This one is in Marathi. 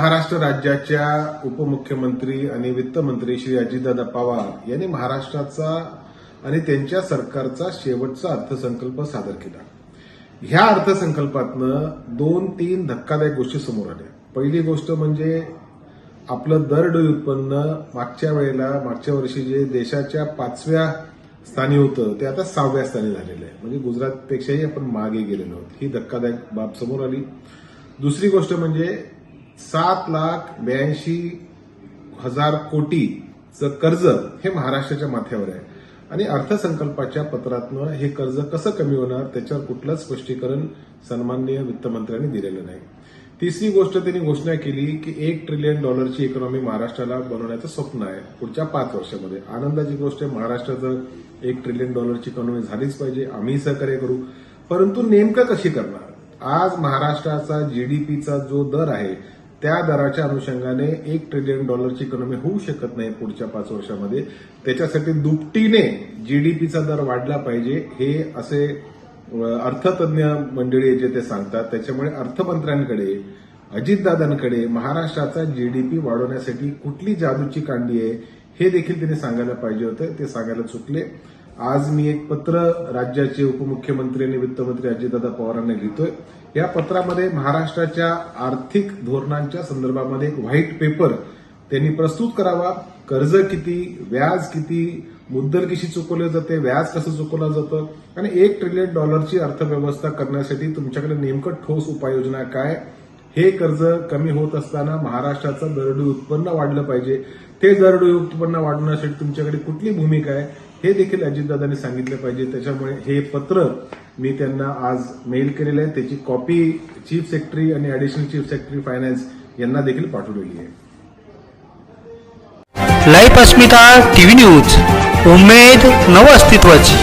महाराष्ट्र राज्याच्या उपमुख्यमंत्री आणि वित्तमंत्री श्री अजितदादा पवार यांनी महाराष्ट्राचा आणि त्यांच्या सरकारचा शेवटचा अर्थसंकल्प सादर केला. ह्या अर्थसंकल्पातनं दोन तीन धक्कादायक गोष्टी समोर आल्या. पहिली गोष्ट म्हणजे आपलं दरडोई उत्पन्न मागच्या वेळेला मागच्या वर्षी जे देशाच्या पाचव्या स्थानी होतं ते आता सहाव्या स्थानी झालेलं आहे. म्हणजे गुजरातपेक्षाही आपण मागे गेलेलो आहोत. ही धक्कादायक बाब समोर आली. दुसरी गोष्ट म्हणजे सात लाख ब्याऐंशी हजार कोटीचं कर्ज हे महाराष्ट्राच्या माथ्यावर आहे. आणि अर्थसंकल्पाच्या पत्रातनं हे कर्ज कसं कमी होणार त्याच्यावर कुठलंच स्पष्टीकरण सन्माननीय वित्तमंत्र्यांनी दिलेलं नाही. तिसरी गोष्ट त्यांनी घोषणा केली की एक ट्रिलियन डॉलरची इकॉनॉमी महाराष्ट्राला बनवण्याचं स्वप्न आहे. पुढच्या पाच वर्षामध्ये. आनंदाची गोष्ट आहे महाराष्ट्राचं एक ट्रिलियन डॉलरची इकॉनॉमी झालीच पाहिजे. आम्ही सहकार्य करू. परंतु नेमकं कशी करणार? आज महाराष्ट्राचा जीडीपीचा जो दर आहे त्या दराच्या अनुषंगाने एक ट्रिलियन डॉलरची इकॉनॉमी होऊ शकत नाही पुढच्या पाच वर्षामध्ये. त्याच्यासाठी दुपटीने जीडीपीचा दर वाढला पाहिजे हे असे अर्थतज्ञ मंडळी जे ते सांगतात. त्याच्यामुळे अर्थमंत्र्यांकडे अजितदादांकडे महाराष्ट्राचा जीडीपी वाढवण्यासाठी कुठली जादूची कांडी आहे हे देखील त्यांनी सांगायला पाहिजे होतं. ते सांगायला चुकले. आज मी एक पत्र राज्याचे उपमुख्यमंत्री आणि वित्तमंत्री अजितदादा पवारांना लिहितोय. या पत्रामध्ये महाराष्ट्राच्या आर्थिक धोरणांच्या संदर्भामध्ये एक व्हाईट पेपर त्यांनी प्रस्तुत करावा. कर्ज किती व्याज किती मुद्दल कशी चुकवले जाते व्याज कसं चुकवलं जातं आणि एक ट्रिलियन डॉलरची अर्थव्यवस्था करण्यासाठी तुमच्याकडे नेमकं ठोस उपाययोजना काय? हे कर्ज कमी होत असताना महाराष्ट्राचं दरडोई उत्पन्न वाढलं पाहिजे. ते दरडोई उत्पन्न वाढवण्यासाठी तुमच्याकडे कुठली भूमिका आहे? हे देखील अजितदादांनी सांगितलं पाहिजे. त्याच्यामुळे हे पत्र मी त्यांना आज मेल केलेलं आहे. त्याची कॉपी चीफ सेक्रेटरी आणि ॲडिशनल चीफ सेक्रेटरी फायनान्स यांना देखील पाठवलेली आहे. लाईफ अस्मिता टीव्ही न्यूज उमेद नव अस्तित्वाची